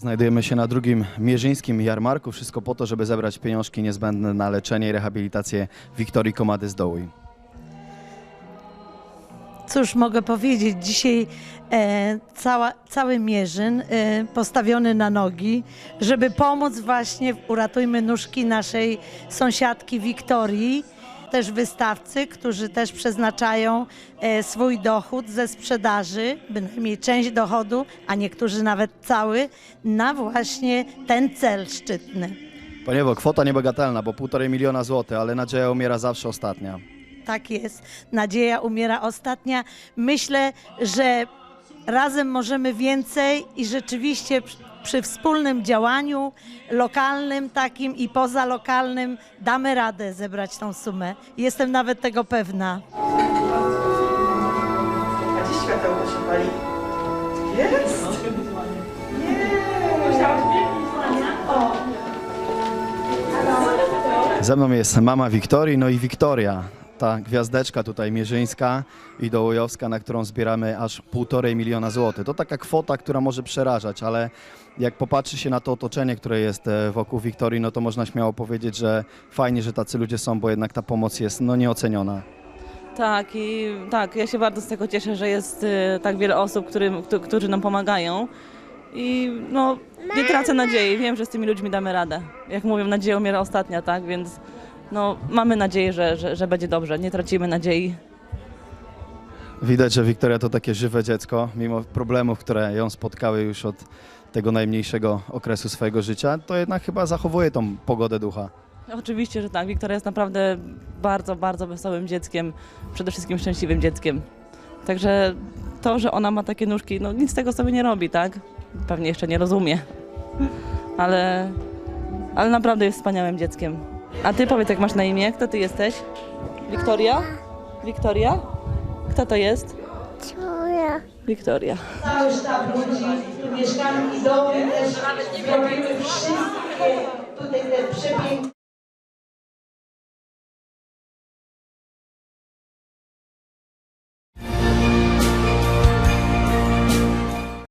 Znajdujemy się na drugim mierzyńskim jarmarku. Wszystko po to, żeby zebrać pieniążki niezbędne na leczenie i rehabilitację Wiktorii Komady z Doły. Cóż mogę powiedzieć, dzisiaj e, cała, cały Mierzyn e, postawiony na nogi, żeby pomóc właśnie w Uratujmy Nóżki naszej sąsiadki Wiktorii. Też wystawcy, którzy też przeznaczają e, swój dochód ze sprzedaży, bynajmniej część dochodu, a niektórzy nawet cały, na właśnie ten cel szczytny. Panie Ewo, kwota niebagatelna, bo półtorej miliona złotych, ale nadzieja umiera zawsze ostatnia. Tak jest. Nadzieja umiera ostatnia. Myślę, że razem możemy więcej i rzeczywiście przy- wspólnym działaniu lokalnym takim i pozalokalnym damy radę zebrać tą sumę. Jestem nawet tego pewna. A gdzie światełko się pali? Jest! Ze mną jest mama Wiktorii, no i Wiktoria, ta gwiazdeczka tutaj mierzyńska i dołojowska, na którą zbieramy aż półtorej miliona złotych. To taka kwota, która może przerażać, ale jak popatrzy się na to otoczenie, które jest e, wokół Wiktorii, no to można śmiało powiedzieć, że fajnie, że tacy ludzie są, bo jednak ta pomoc jest no nieoceniona. Tak, i tak, ja się bardzo z tego cieszę, że jest y, tak wiele osób, którym, któ- którzy nam pomagają. I no, nie tracę nadziei, wiem, że z tymi ludźmi damy radę. Jak mówią, nadzieja umiera ostatnia, tak, więc no, mamy nadzieję, że, że, że będzie dobrze, nie tracimy nadziei. Widać, że Wiktoria to takie żywe dziecko, mimo problemów, które ją spotkały już od tego najmniejszego okresu swojego życia, to jednak chyba zachowuje tą pogodę ducha. Oczywiście, że tak, Wiktoria jest naprawdę bardzo, bardzo wesołym dzieckiem, przede wszystkim szczęśliwym dzieckiem. Także to, że ona ma takie nóżki, no nic z tego sobie nie robi, tak? Pewnie jeszcze nie rozumie, ale, ale naprawdę jest wspaniałym dzieckiem. A ty powiedz, jak masz na imię? Kto ty jesteś? Wiktoria? Wiktoria? Kto to jest? Czuję. Wiktoria. Cały sztab ludzi, tu mieszkanki domu też robimy wszystkie tutaj te przepiękne...